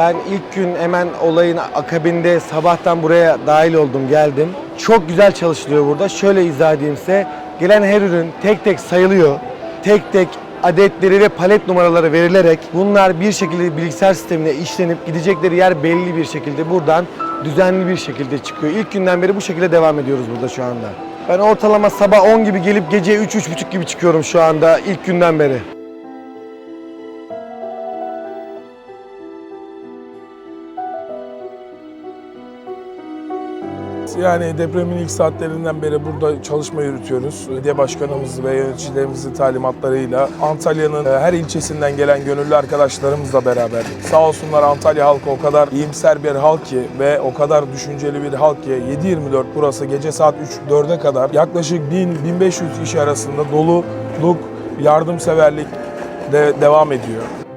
Ben ilk gün hemen olayın akabinde sabahtan buraya dahil oldum, geldim. Çok güzel çalışılıyor burada. Şöyle izah edeyim size. Gelen her ürün tek tek sayılıyor. Tek tek adetleri ve palet numaraları verilerek bunlar bir şekilde bilgisayar sistemine işlenip gidecekleri yer belli bir şekilde buradan düzenli bir şekilde çıkıyor. İlk günden beri bu şekilde devam ediyoruz burada şu anda. Ben ortalama sabah 10 gibi gelip gece 3-3.30 gibi çıkıyorum şu anda ilk günden beri. Yani depremin ilk saatlerinden beri burada çalışma yürütüyoruz. Belediye başkanımız ve yöneticilerimizin talimatlarıyla Antalya'nın e, her ilçesinden gelen gönüllü arkadaşlarımızla beraber. Sağ olsunlar Antalya halkı o kadar iyimser bir halk ki ve o kadar düşünceli bir halk ki 7-24 burası gece saat 3-4'e kadar yaklaşık 1000-1500 kişi arasında doluluk, yardımseverlik de devam ediyor.